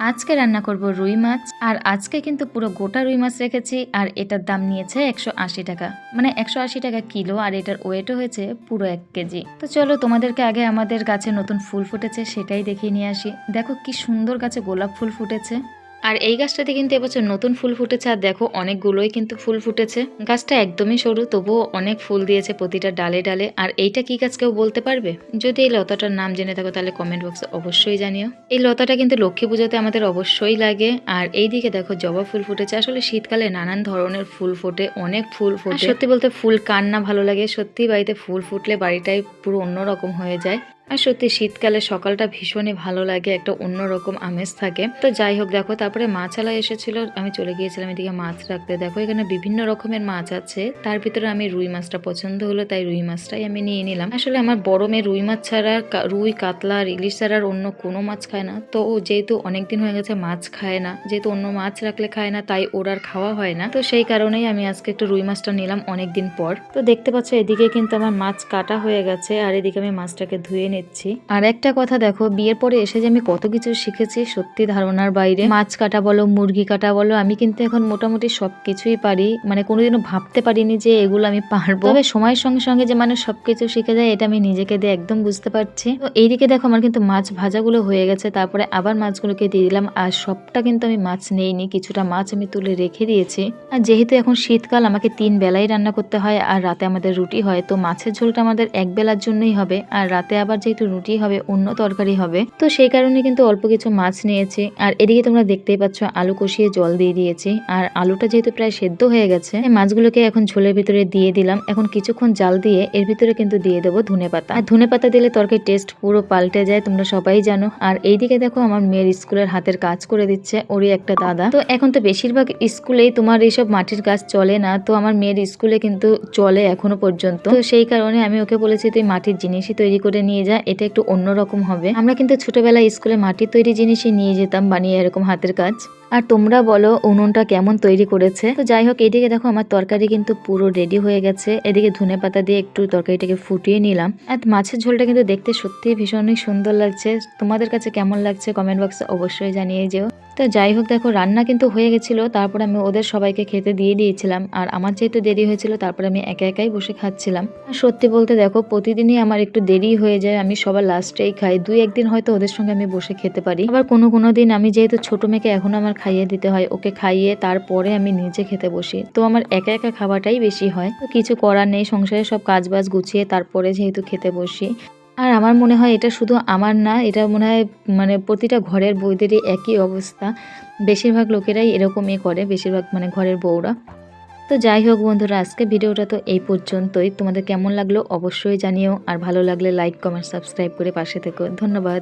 আজকে রান্না করব রুই মাছ, আর আজকে কিন্তু পুরো গোটা রুই মাছ রেখেছি, আর এটার দাম নিয়েছে একশো আশি টাকা। মানে একশো আশি টাকা কিলো, আর এটার ওয়েটও হয়েছে পুরো এক কেজি। তো চলো তোমাদেরকে আগে আমাদের গাছে নতুন ফুল ফুটেছে, সেটাই দেখিয়ে নিয়ে আসি। দেখো কি সুন্দর গাছে গোলাপ ফুল ফুটেছে। আর এই গাছটাতে কিন্তু এবছর নতুন ফুল ফুটেছে আর দেখো অনেকগুলোই কিন্তু ফুল ফুটেছে। গাছটা একদমই সরু তবুও অনেক ফুল দিয়েছে প্রতিটা ডালে ডালে। আর এইটা কি গাছ কেউ বলতে পারবে? যদি এই লতাটার নাম জেনে থাকো তাহলে কমেন্ট বক্সে অবশ্যই জানিও। এই লতাটা কিন্তু লক্ষ্মী পুজোতে আমাদের অবশ্যই লাগে। আর এই দিকে দেখো জবা ফুল ফুটেছে। আসলে শীতকালে নানান ধরনের ফুল ফোটে অনেক ফুল ফোটে। সত্যি বলতে ফুল কান্না ভালো লাগে। সত্যি বাড়িতে ফুল ফুটলে বাড়িটাই পুরো অন্যরকম হয়ে যায়। আর সত্যি শীতকালে সকালটা ভীষণই ভালো লাগে, একটা অন্যরকম আমেজ থাকে। তো যাই হোক, দেখো, তারপরে মাছালা এসেছিল, আমি চলে গিয়েছিলাম এদিকে মাছ রাখতে। দেখো, এখানে বিভিন্ন রকমের মাছ আছে, তার ভিতরে আমি রুই মাছটা পছন্দ হলো, তাই রুই মাছটাই আমি নিয়ে নিলাম। আসলে আমার বড় মেয়ে রুই মাছ ছাড়া রুই, কাতলা আর ইলিশ ছাড়া আর অন্য কোনো মাছ খায় না। তো ও যেহেতু অনেকদিন হয়ে গেছে মাছ খায় না, যেহেতু অন্য মাছ রাখলে খায় না, তাই ওর আর খাওয়া হয় না। তো সেই কারণেই আমি আজকে একটু রুই মাছটা নিলাম অনেকদিন পর। তো দেখতে পাচ্ছ, এদিকে কিন্তু আমার মাছ কাটা হয়ে গেছে, আর এদিকে আমি মাছটাকে ধুয়ে নিচ্ছি। আর একটা কথা দেখো, বিয়ের পরে এসে যে আমি কত কিছু শিখেছি, সত্যি ধারণার বাইরে। মাছ কাটা বলো, মুরগি কাটা বলো, আমি কিন্তু এখন মোটামুটি সব কিছুই পারি। মানে কোনোদিনও ভাবতে পারিনি যে এগুলো আমি পারব। তবে সময়ের সঙ্গে সঙ্গে যে মানুষ সবকিছু শিখে যায়, এটা আমি নিজেকে দিয়ে একদম বুঝতে পারছি। তো এইদিকে দেখো, আমার কিন্তু মাছ ভাজাগুলো হয়ে গেছে। তারপরে আবার মাছগুলোকে দিয়ে দিলাম। আর সবটা কিন্তু আমি মাছ নেইনি, কিছুটা মাছ আমি তুলে রেখে দিয়েছি। আর যেহেতু এখন শীতকাল, আমাকে তিন বেলাই রান্না করতে হয়। আর রাতে আমাদের রুটি হয়, তো মাছের ঝোলটা আমাদের এক বেলার জন্যই হবে। আর রাতে আবার যেহেতু রুটি হবে, অন্য তরকারি হবে, তো সেই কারণে কিন্তু অল্প কিছু মাছ নিয়েছি। আর এদিকে তোমরা দেখতেই পাচ্ছ, আলু কষিয়ে জল দিয়ে দিয়েছি। আর আলুটা যেহেতু প্রায় সেদ্ধ হয়ে গেছে মাছগুলোকে এখন ঝোলের ভিতরে দিয়ে দিলাম। এখন কিছুক্ষণ জাল দিয়ে এর ভিতরে কিন্তু দিয়ে দেবো ধনে পাতা। আর ধনে পাতা দিলে তরকারি টেস্ট পুরো পাল্টে যায়, তোমরা সবাই জানো। আর এইদিকে দেখো, আমার মেয়ের স্কুলের হাতের কাজ করে দিচ্ছে, ওরই একটা দাদা। তো এখন তো বেশিরভাগ স্কুলেই তোমার এইসব মাটির কাজ চলে না, তো আমার মেয়ের স্কুলে কিন্তু চলে এখনও পর্যন্ত। তো সেই কারণে আমি ওকে বলেছি, তুই মাটির জিনিসই তৈরি করে নিয়ে যা এটা একটু অন্যরকম হবে। আমরা কিন্তু ছোটবেলায় স্কুলে মাটির তৈরি জিনিসই নিয়ে যেতাম, বানিয়ে এরকম হাতের কাজ। আর তোমরা বলো, উনুনটা কেমন তৈরি করেছে? তো যাই হোক, এদিকে দেখো আমার তরকারি কিন্তু পুরো রেডি হয়ে গেছে। এদিকে ধনে পাতা দিয়ে একটু তরকারিটাকে ফুটিয়ে নিলাম। আর মাছের ঝোলটা কিন্তু দেখতে সত্যি ভীষণই সুন্দর লাগছে। তোমাদের কাছে কেমন লাগছে? কমেন্ট বক্সে অবশ্যই জানিয়ে যেও। তো যাই হোক, দেখো, রান্না কিন্তু হয়ে গেছিল, তারপর আমি ওদের সবাইকে খেতে দিয়ে দিয়েছিলাম, আর আমার যেহেতু দেরি হয়েছিল, তারপর আমি একা একাই বসে খাচ্ছিলাম। সত্যি বলতে দেখো, প্রতিদিনই আমার একটু দেরি হয়ে যায়, আমি সবার লাস্টেই খাই, দুই একদিন হয়তো ওদের সঙ্গে আমি বসে খেতে পারি। আবার কোনো কোনো দিন আমি যেহেতু ছোট মেয়েকে এখন আমার খাইয়ে দিতে হয়, ওকে খাইয়ে তারপরে আমি নিজে খেতে বসি। তো আমার একা একা খাওয়াটাই বেশি হয়। তো কিছু করার নেই সংসারে সব কাজ বাজ গুছিয়ে তারপরে যেহেতু খেতে বসি। আর আমার মনে হয় এটা শুধু আমার না, এটা মনে হয় মানে প্রতিটা ঘরের বউদেরই একই অবস্থা। বেশিরভাগ লোকেরাই এরকমই করে, বেশিরভাগ মানে ঘরের বউরা। তো যাই হোক বন্ধুরা, আজকে ভিডিওটা তো এই পর্যন্তই। তোমাদের কেমন লাগল অবশ্যই জানিও, আর ভালো লাগলে লাইক কমেন্ট সাবস্ক্রাইব করে পাশে থেকে। ধন্যবাদ।